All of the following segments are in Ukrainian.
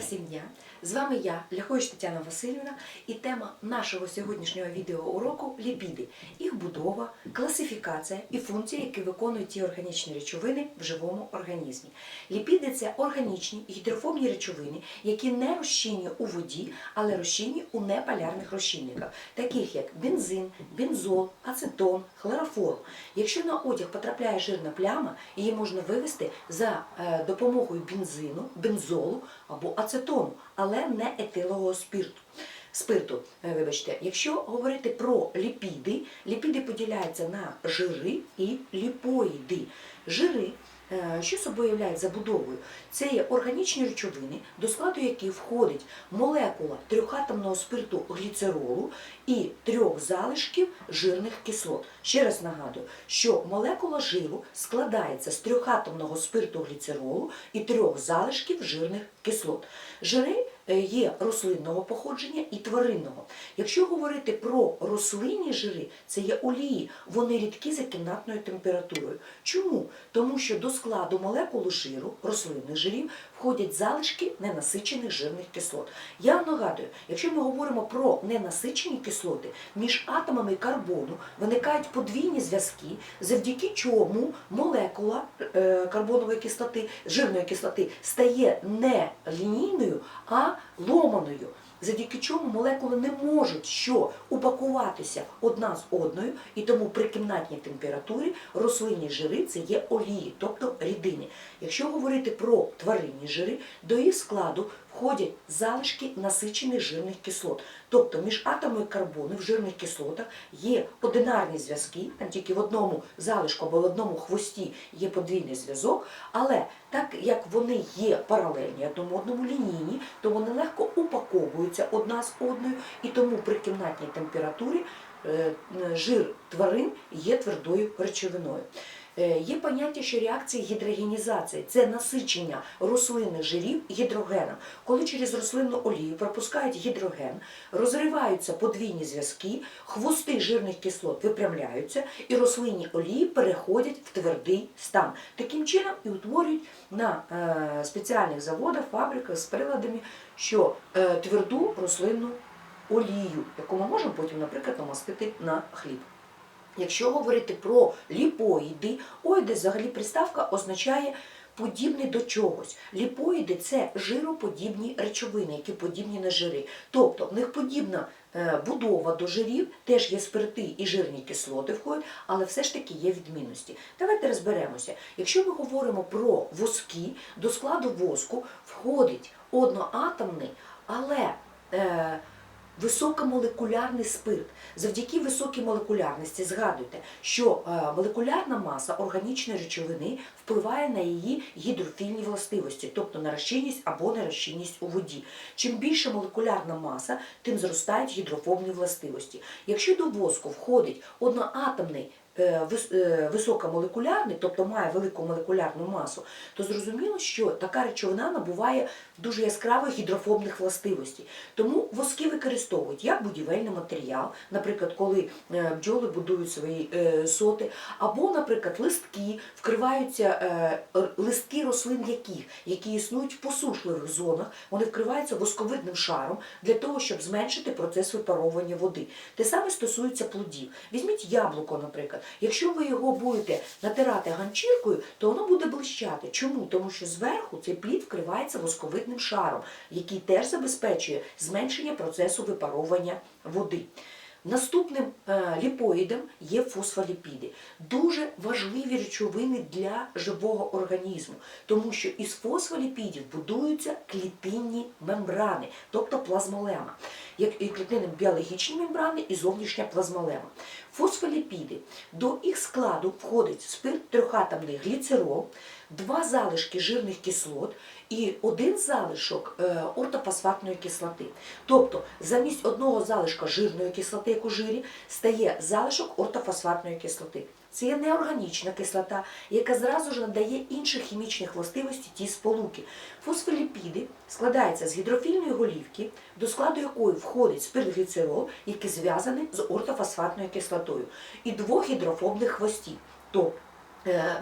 всім дня! З вами я, Ляхович Тетяна Васильівна, і тема нашого сьогоднішнього відеоуроку ліпіди, їх будова, класифікація і функції, які виконують ті органічні речовини в живому організмі. Ліпіди це органічні гідрофобні речовини, які не розчинні у воді, але розчинні у неполярних розчинниках, таких як бензин, бензол, ацетон, хлороформ. Якщо на одяг потрапляє жирна пляма, її можна вивести за е, допомогою бензину, бензолу або ацетону, не етилового спирту. Спирту, е, вибачте, якщо говорити про ліпіди, ліпіди поділяються на жири і ліпоїди. Жири, е, що собою являють забудовою? Це є органічні речовини, до складу яких входить молекула трьохатомного спирту гліцеролу і трьох залишків жирних кислот. Ще раз нагадую, що молекула жиру складається з трьохатомного спирту гліцеролу і трьох залишків жирних кислот. Жири є рослинного походження і тваринного. Якщо говорити про рослинні жири, це є олії, вони рідкі за кімнатною температурою. Чому? Тому що до складу молекул жиру, рослинних жирів, входять залишки ненасичених жирних кислот. Я вам нагадую, якщо ми говоримо про ненасичені кислоти, між атомами карбону виникають подвійні зв'язки, завдяки чому молекула е, карбонової кислоти, жирної кислоти стає не лінійною, а ломаною. Завдяки чому молекули не можуть що упакуватися одна з одною, і тому при кімнатній температурі рослинні жири це є олії, тобто рідини. Якщо говорити про тваринні жири, до їх складу входять залишки насичених жирних кислот. Тобто між атомами карбону в жирних кислотах є одинарні зв'язки, там тільки в одному залишку або в одному хвості є подвійний зв'язок, але так як вони є паралельні одному одному лінійні, то вони легко упаковуються одна з одною, і тому при кімнатній температурі е, жир тварин є твердою речовиною. Е, Є поняття, що реакція гідрогенізації це насичення рослинних жирів гідрогеном. Коли через рослинну олію пропускають гідроген, розриваються подвійні зв'язки, хвости жирних кислот випрямляються, і рослинні олії переходять в твердий стан. Таким чином і утворюють на е, спеціальних заводах, фабриках з приладами, що е, тверду рослинну олію, яку ми можемо потім, наприклад, намастити на хліб. Якщо говорити про ліпоїди, оїди взагалі приставка означає подібний до чогось. Ліпоїди це жироподібні речовини, які подібні на жири. Тобто в них подібна е, будова до жирів, теж є спирти і жирні кислоти входять, але все ж таки є відмінності. Давайте розберемося. Якщо ми говоримо про воски, до складу воску входить одноатомний, але е, високомолекулярний спирт. Завдяки високій молекулярності згадуйте, що е, молекулярна маса органічної речовини впливає на її гідрофільні властивості, тобто на розчинність або нерозчинність у воді. Чим більша молекулярна маса, тим зростають гідрофобні властивості. Якщо до воску входить одноатомний високомолекулярний, тобто має велику молекулярну масу, то зрозуміло, що така речовина набуває дуже яскравих гідрофобних властивостей. Тому воски використовують як будівельний матеріал, наприклад, коли е, бджоли будують свої е, соти, або, наприклад, листки, вкриваються е, листки рослин яких, які існують в посушливих зонах, вони вкриваються восковидним шаром для того, щоб зменшити процес випаровування води. Те саме стосується плодів. Візьміть яблуко, наприклад. Якщо ви його будете натирати ганчіркою, то воно буде блищати. Чому? Тому що зверху цей плід вкривається восковитним шаром, який теж забезпечує зменшення процесу випаровування води. Наступним е, ліпоїдом є фосфоліпіди. Дуже важливі речовини для живого організму, тому що із фосфоліпідів будуються клітинні мембрани, тобто плазмолема. Як і клітини біологічні мембрани і зовнішня плазмолема. Фосфоліпіди. До їх складу входить спирт трьохатомний гліцерол, два залишки жирних кислот і один залишок е, ортофосфатної кислоти. Тобто замість одного залишка жирної кислоти, як у жирі, стає залишок ортофосфатної кислоти. Це є неорганічна кислота, яка зразу ж надає інших хімічних властивостей тій сполуки. Фосфоліпіди складаються з гідрофільної голівки, до складу якої входить спиртгліцерол, який зв'язаний з ортофосфатною кислотою, і двох гідрофобних хвостів. Тобто,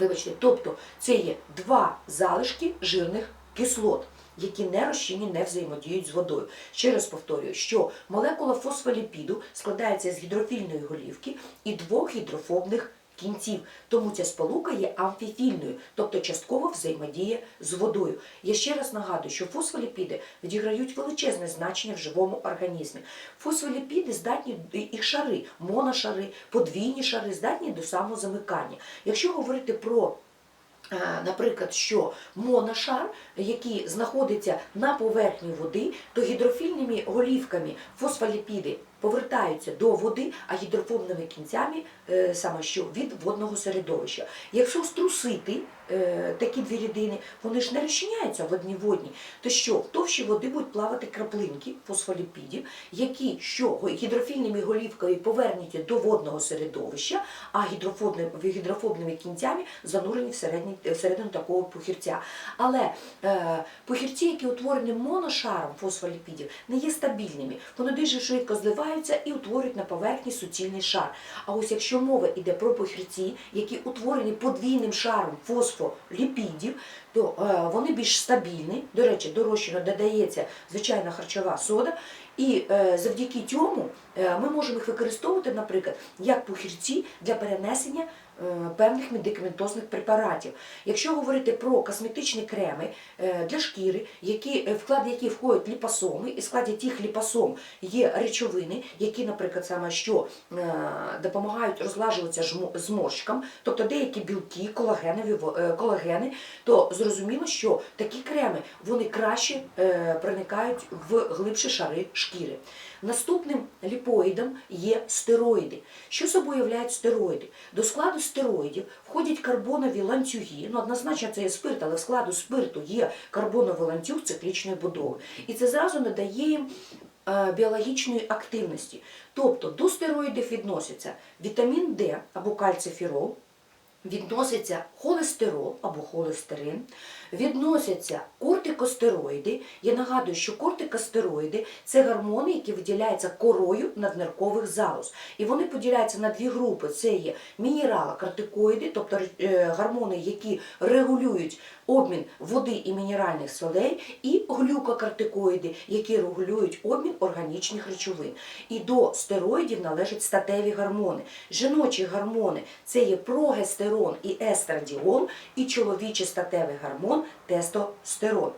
вибачте, тобто це є два залишки жирних кислот. які не розчинні, не взаємодіють з водою. Ще раз повторюю, що молекула фосфоліпіду складається з гідрофільної голівки і двох гідрофобних кінців. Тому ця сполука є амфіфільною, тобто частково взаємодіє з водою. Я ще раз нагадую, що фосфоліпіди відіграють величезне значення в живому організмі. Фосфоліпіди здатні їх шари, моношари, подвійні шари здатні до самозамикання. Якщо говорити про Наприклад, що моношар, який знаходиться на поверхні води, то гідрофільними голівками фосфоліпіди повертаються до води, а гідрофобними кінцями е, саме що від водного середовища. Якщо струсити е, такі дві рідини, вони ж не розчиняються в одній водні, то що в товщі води будуть плавати краплинки фосфоліпідів, які що гідрофільними голівками повернуті до водного середовища, а гідрофобними, гідрофобними кінцями занурені всередину такого похірця. Але е, похірці, які утворені моношаром фосфоліпідів, не є стабільними. Вони дуже швидко зливаються і утворюють на поверхні суцільний шар. А ось якщо мова йде про похірці, які утворені подвійним шаром фосфоліпідів, то е, вони більш стабільні. До речі, до додається звичайна харчова сода. І е, завдяки цьому е, ми можемо їх використовувати, наприклад, як похірці для перенесення певних медикаментозних препаратів. Якщо говорити про косметичні креми е, для шкіри, які, е, в склад яких входять ліпосоми, і в складі тих ліпосом є речовини, які, наприклад, саме що е, допомагають розлажуватися жмо- тобто деякі білки, колагенові е, колагени, то зрозуміло, що такі креми вони краще е, проникають в глибші шари шкіри. Наступним ліпоїдом є стероїди. Що собою являють стероїди? До складу стероїдів входять карбонові ланцюги. Ну, однозначно це є спирт, але в складу спирту є карбоновий ланцюг циклічної будови. І це зразу надає їм е, біологічної активності. Тобто до стероїдів відносяться вітамін Д або кальциферол, відноситься холестерол або холестерин, відносяться кортикостероїди. Я нагадую, що кортикостероїди це гормони, які виділяються корою надниркових залоз. І вони поділяються на дві групи: це є мінералокортикоїди, тобто е, гормони, які регулюють обмін води і мінеральних солей, і глюкокортикоїди, які регулюють обмін органічних речовин. І до стероїдів належать статеві гормони. Жіночі гормони це є прогестерон і естрадіол, і чоловічий статевий гормон тестостерон.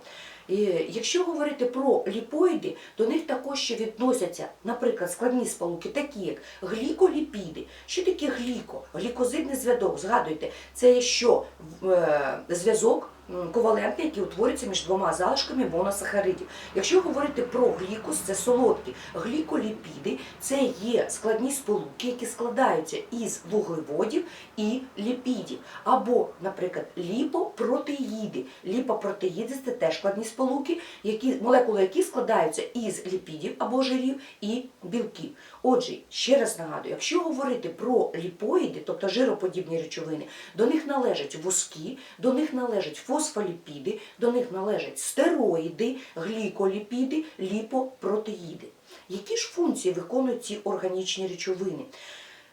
І якщо говорити про ліпоїди, до них також ще відносяться, наприклад, складні сполуки, такі як гліколіпіди. Що таке гліко? Глікозидний зв'язок. Згадуйте, це що е, зв'язок м, ковалентний, який утворюється між двома залишками моносахаридів. Якщо говорити про глікоз, це солодкі. Гліколіпіди це є складні сполуки, які складаються із вуглеводів і ліпідів. Або, наприклад, ліпопротеїди. Ліпопротеїди це теж складні сполуки, які, молекули яких складаються із ліпідів або жирів і білків. Отже, ще раз нагадую, якщо говорити про ліпоїди, тобто жироподібні речовини, до них належать вузки, до них належать фосфоліпіди, до них належать стероїди, гліколіпіди, ліпопротеїди. Які ж функції виконують ці органічні речовини?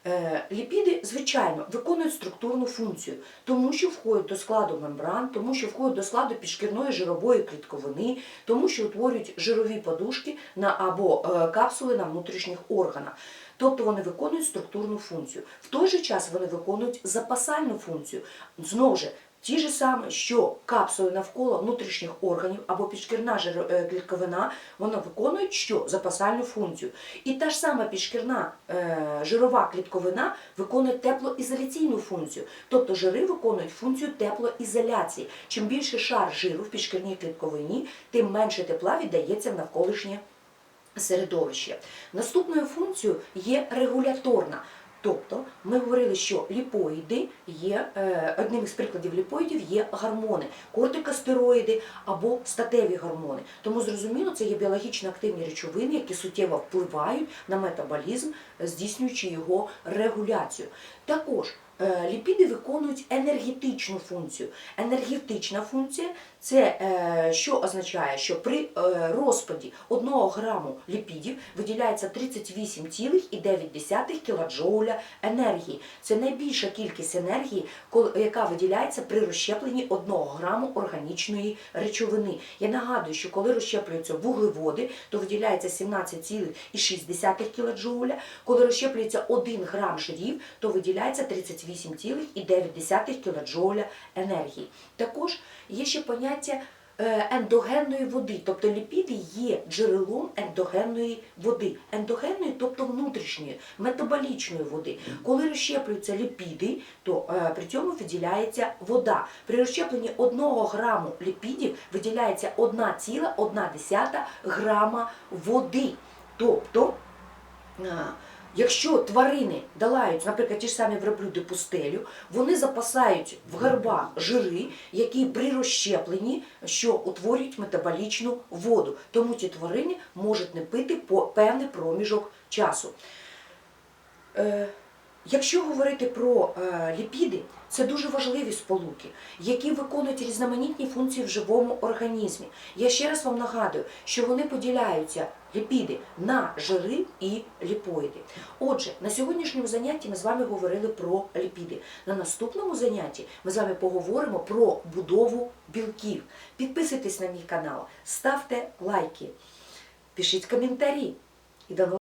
Е, Ліпіди, звичайно, виконують структурну функцію, тому що входять до складу мембран, тому що входять до складу підшкірної жирової клітковини, тому що утворюють жирові подушки на, або е, капсули на внутрішніх органах. Тобто вони виконують структурну функцію. В той же час вони виконують запасальну функцію. Знову ж, ті ж саме, що капсули навколо внутрішніх органів або підшкірна е, клітковина, вона виконують що? Запасальну функцію. І та ж сама підшкірна е, жирова клітковина виконує теплоізоляційну функцію. Тобто жири виконують функцію теплоізоляції. Чим більше шар жиру в підшкірній клітковині, тим менше тепла віддається в навколишнє середовище. Наступною функцією є регуляторна. Тобто ми говорили, що ліпоїди є е, одним із прикладів ліпоїдів є гормони, кортикостероїди або статеві гормони. Тому зрозуміло, це є біологічно активні речовини, які суттєво впливають на метаболізм, здійснюючи його регуляцію. Також е, ліпіди виконують енергетичну функцію. Енергетична функція це е, що означає, що при е, розпаді 1 граму ліпідів виділяється 38,9 кілоджоуля енергії. Це найбільша кількість енергії, яка виділяється при розщепленні 1 граму органічної речовини. Я нагадую, що коли розщеплюються вуглеводи, то виділяється 17,6 кілоджоуля. Коли розщеплюється 1 грам жирів, то виділяється 38,9 кілоджоуля енергії. Також є ще поняття е, ендогенної води, тобто ліпіди є джерелом ендогенної води, ендогенної, тобто внутрішньої, метаболічної води. Коли розщеплюються ліпіди, то е, при цьому виділяється вода. При розщепленні 1 граму ліпідів виділяється 1,1 грама води. Тобто а, Якщо тварини долають, наприклад, ті ж самі верблюди пустелю, вони запасають в горбах жири, які при розщепленні, що утворюють метаболічну воду. Тому ці тварини можуть не пити по певний проміжок часу. Якщо говорити про е, ліпіди, це дуже важливі сполуки, які виконують різноманітні функції в живому організмі. Я ще раз вам нагадую, що вони поділяються ліпіди на жири і ліпоїди. Отже, на сьогоднішньому занятті ми з вами говорили про ліпіди. На наступному занятті ми з вами поговоримо про будову білків. Підписуйтесь на мій канал, ставте лайки, пишіть коментарі і до